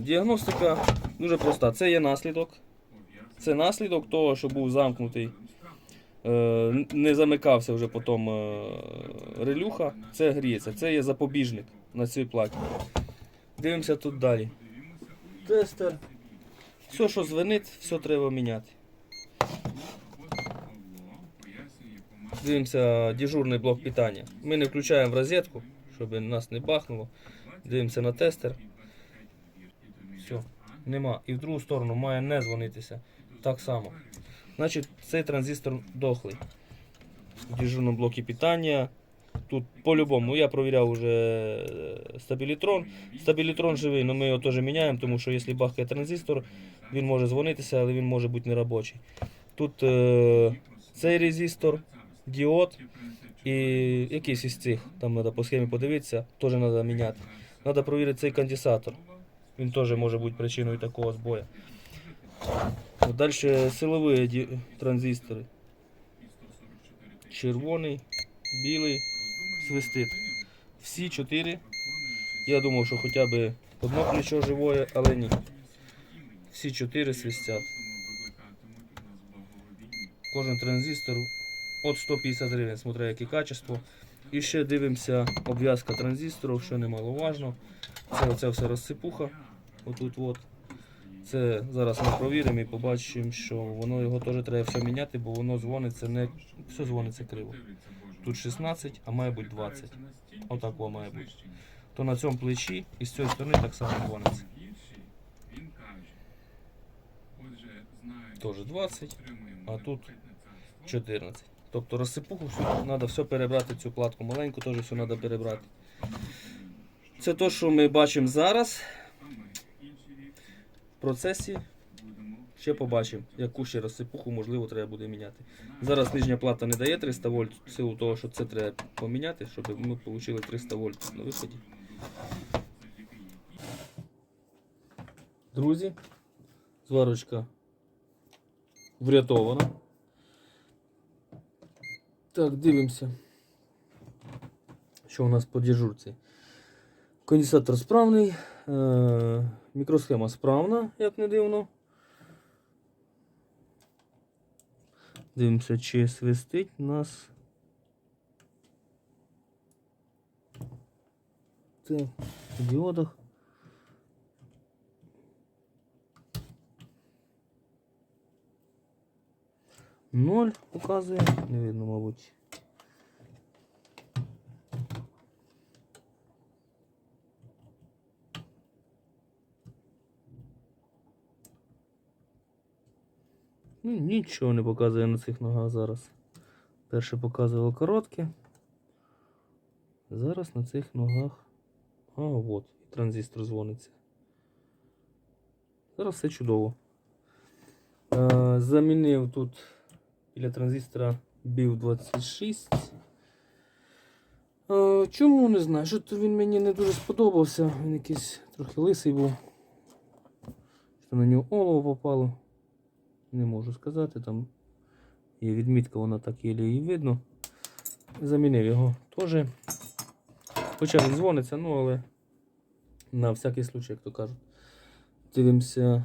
Діагностика дуже проста. Це є наслідок. Це наслідок того, що був замкнутий, е, не замикався вже потім е, релюха. Це гріється. Це є запобіжник на цій платі. Дивимося тут далі. Тестер. Все, що звенить, все треба міняти. Дивимося дежурний блок питання. Ми не включаємо в розетку, щоб нас не бахнуло. Дивимося на тестер. Все, нема. І в другу сторону має не дзвонитися. Так само. Значить, цей транзистор дохлий. В дежурному блокі питання. Тут по-любому, я провіряв уже е, стабілітрон. Стабілітрон живий, але ми його теж міняємо, тому що якщо бахкає транзистор, він може дзвонитися, але він може бути неробочий. Тут е, цей резистор, діод і якийсь із цих, там треба по схемі подивитися, теж треба міняти. Треба провірити цей конденсатор. Він теж може бути причиною такого збою. Далі силові транзистори. Червоний, білий, свистить. Всі чотири. Я думав, що хоча б одно плечо живое, але ні. Всі чотири свистять. Кожен транзистор от 150 гривень, смотря яке качество. І ще дивимося обв'язка транзисторів, що немаловажно. Це оця вся розсипуха. Отут от. Це зараз ми провіримо і побачимо, що воно його теж треба все міняти, бо воно дзвониться не. Все дзвониться криво. Тут 16, а має бути 20. Отак воно має бути. То на цьому плечі і з цієї сторони так само дзвониться. Теж 20, а тут 14. Тобто розсипуху треба все перебрати, цю платку маленьку теж все треба перебрати. Це те, що ми бачимо зараз. Процесі ще побачимо, яку ще розсипуху можливо треба буде міняти. Зараз нижня плата не дає 300 вольт, в силу того, що це треба поміняти, щоб ми отримали 300 вольт на виході. Друзі, зварочка врятована. Так, дивимося. Що у нас по дежурці? Конденсатор справний, е- мікросхема справна, як не дивно. Дивимося, чи свистить нас. Так, в діодах. Ноль показує, не видно, мабуть. Ну, нічого не показує на цих ногах зараз. Перше показувало коротке. Зараз на цих ногах. А, от, транзистор дзвониться. Зараз все чудово. Е, замінив тут біля транзистора BIV 26. Е, чому не знаю? Що то він мені не дуже сподобався. Він якийсь трохи лисий був. Що на нього олово попало. Не можу сказати, там є відмітка, вона так єлі її видно. Замінив його теж. Хоча він дзвониться, ну але на всякий случай, як то кажуть. Дивимося.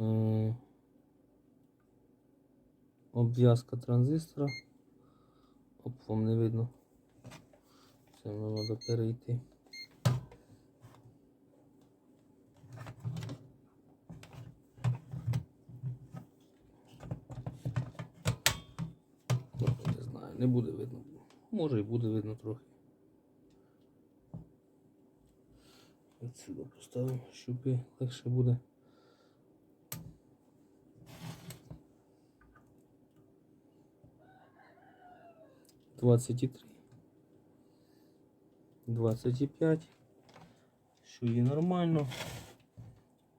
Е, Обв'язка транзистора. Оп, вам не видно. Це треба перейти. Ну, Не не буде видно. Може і буде видно трохи. Отсюди поставимо, щоб легше буде. Двадцять і три. Двадцять і п'ять. Що є нормально.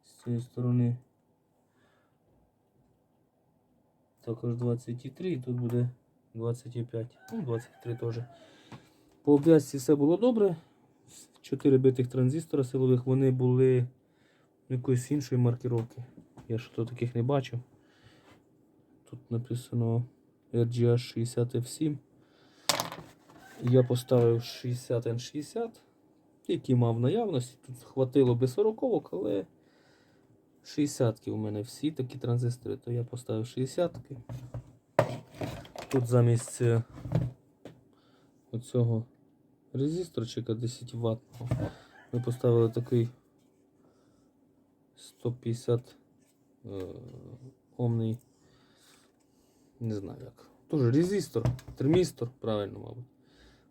З цієї сторони. Також 23 і тут буде 25. Ну, 23 теж. По обв'язці все було добре. Чотири битих транзистора силових, вони були якоїсь іншої маркировки. Я що то таких не бачив. Тут написано RGH 60 F7. Я поставив 60 N60. які мав наявності. Тут хватило би 40 але 60-ки у мене всі такі транзистори, то я поставив 60-ки. Тут замість е, оцього резисторчика 10 ваттного ми поставили такий 150 е, омний, не знаю як. Тоже резистор, термістор, правильно, мабуть.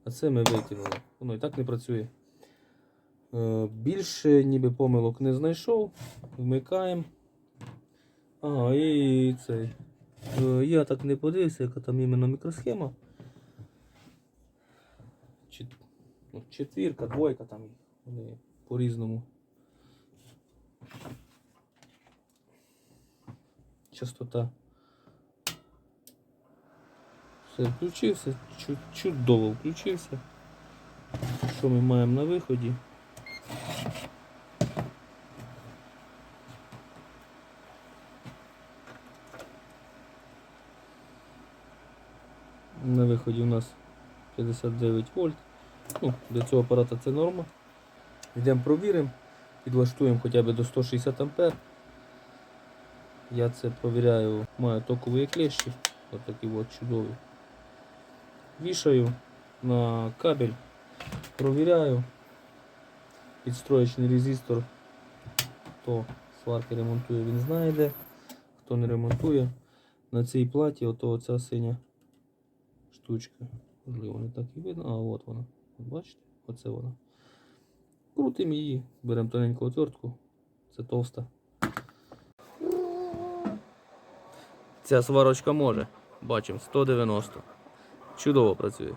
А це ми викинули. Воно і так не працює. Е, Більше ніби помилок не знайшов. Вмикаємо. Ага, і цей. Е, Я так не подивився, яка там іменно мікросхема. Ну, Четвірка, двойка там. Вони по-різному. Частота. Все, включився, чу- чудово включився. Що ми маємо на виході? На виході у нас 59 вольт. Ну, для цього апарата це норма. Йдемо провіримо, підлаштуємо хоча б до 160 ампер. Я це провіряю, маю токові клещі, отакі от чудові. Вішаю на кабель, провіряю. Підстроєчний резистор, хто сварки ремонтує, він знає де, хто не ремонтує. На цій платі ото оця синя штучка. Можливо, не так і видно. А, от вона. От бачите? Оце вона. Крутимо її, беремо тоненьку отвертку. Це товста. Ця сварочка може. Бачимо, 190. Чудово працює.